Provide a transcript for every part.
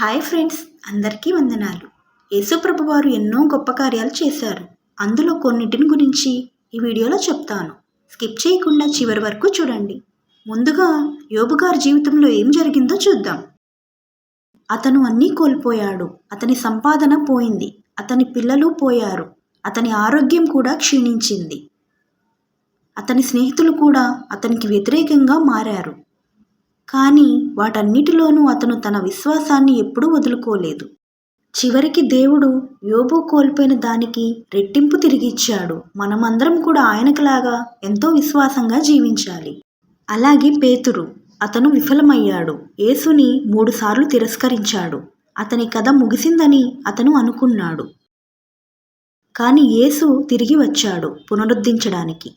Hi friends అందరికీ వందనాలు. యేసుప్రభు వారు ఎన్నో గొప్ప కార్యాలు చేశారు. అందులో కొన్నిటిని గురించి ఈ వీడియోలో చెప్తాను. స్కిప్ చేయకుండా చివరి వరకు చూడండి. ముందుగా యోబు గారి జీవితంలో ఏం జరిగిందో చూద్దాం. అతను అన్నీ కోల్పోయాడు. అతని సంపాదన పోయింది. అతని పిల్లలు పోయారు. అతని ఆరోగ్యం కూడా క్షీణించింది. అతని స్నేహితులు కూడా అతనికి వ్యతిరేకంగా మారారు. కానీ వాటన్నిటిలోనూ అతను తన విశ్వాసాన్ని ఎప్పుడూ వదులుకోలేదు. చివరికి దేవుడు యోబు కోల్పోయిన దానికి రెట్టింపు తిరిగిచ్చాడు మనమందరం కూడా ఆయనకులాగా ఎంతో విశ్వాసంగా జీవించాలి. అలాగే పేతురు అతను విఫలమయ్యాడు. యేసుని మూడుసార్లు తిరస్కరించాడు. అతని కథ ముగిసిందని అతను అనుకున్నాడు. కానీ యేసు తిరిగి వచ్చాడు పునరుద్ధరించడానికి.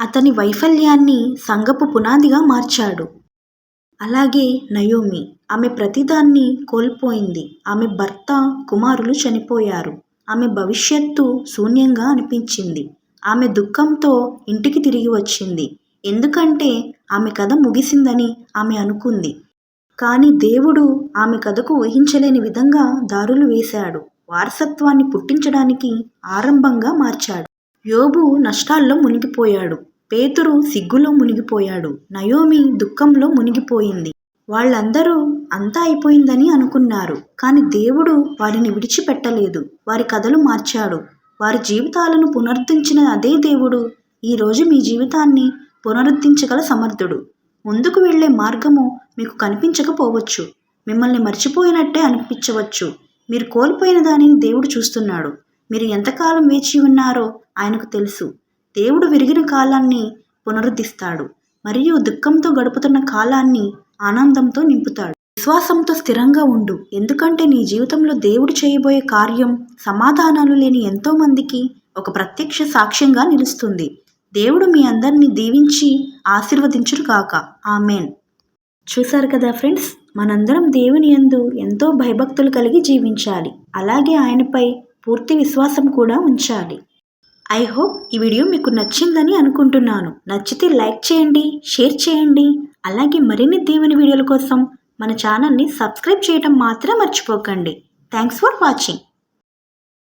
అతని వైఫల్యాన్ని సంగపు పునాదిగా మార్చాడు. అలాగే నయోమి ఆమె ప్రతిదాన్ని కోల్పోయింది. ఆమె భర్త కుమారులు చనిపోయారు. ఆమె భవిష్యత్తు శూన్యంగా అనిపించింది. ఆమె దుఃఖంతో ఇంటికి తిరిగి వచ్చింది. ఎందుకంటే ఆమె కథ ముగిసిందని ఆమె అనుకుంది. కానీ దేవుడు ఆమె కథకు ఊహించలేని విధంగా దారులు వేశాడు. వారసత్వాన్ని పుట్టించడానికి ఆరంభంగా మార్చాడు. యోబు నష్టాల్లో మునిగిపోయాడు. పేతురు సిగ్గులో మునిగిపోయాడు. నయోమి దుఃఖంలో మునిగిపోయింది. వాళ్ళందరూ అంతా అయిపోయిందని అనుకున్నారు. కానీ దేవుడు వారిని విడిచిపెట్టలేదు. వారి కథలు మార్చాడు. వారి జీవితాలను పునరుద్ధరించిన అదే దేవుడు ఈరోజు మీ జీవితాన్ని పునరుద్ధరించగల సమర్థుడు. ముందుకు వెళ్ళే మార్గము మీకు కనిపించకపోవచ్చు. మిమ్మల్ని మర్చిపోయినట్టే అనిపించవచ్చు. మీరు కోల్పోయిన దానిని దేవుడు చూస్తున్నాడు. మీరు ఎంతకాలం వేచి ఉన్నారో ఆయనకు తెలుసు. దేవుడు విరిగిన కాలాన్ని పునరుద్ధిస్తాడు మరియు దుఃఖంతో గడుపుతున్న కాలాన్ని ఆనందంతో నింపుతాడు. విశ్వాసంతో స్థిరంగా ఉండు. ఎందుకంటే నీ జీవితంలో దేవుడు చేయబోయే కార్యం సమాధానాలు లేని ఎంతో మందికి ఒక ప్రత్యక్ష సాక్ష్యంగా నిలుస్తుంది. దేవుడు మీ అందరినీ దీవించి ఆశీర్వదించురు కాక ఆమెన్. చూశారు కదా ఫ్రెండ్స్? మనందరం దేవుని యందు ఎంతో భయభక్తులు కలిగి జీవించాలి. అలాగే ఆయనపై పూర్తి విశ్వాసం కూడా ఉంచాలి. ఐ హోప్ ఈ వీడియో మీకు నచ్చిందని అనుకుంటున్నాను. నచ్చితే లైక్ చేయండి షేర్ చేయండి. అలాగే మరిన్ని దేవుని వీడియోల కోసం మన ఛానల్ని సబ్స్క్రైబ్ చేయడం మాత్రం మర్చిపోకండి. Thanks for watching.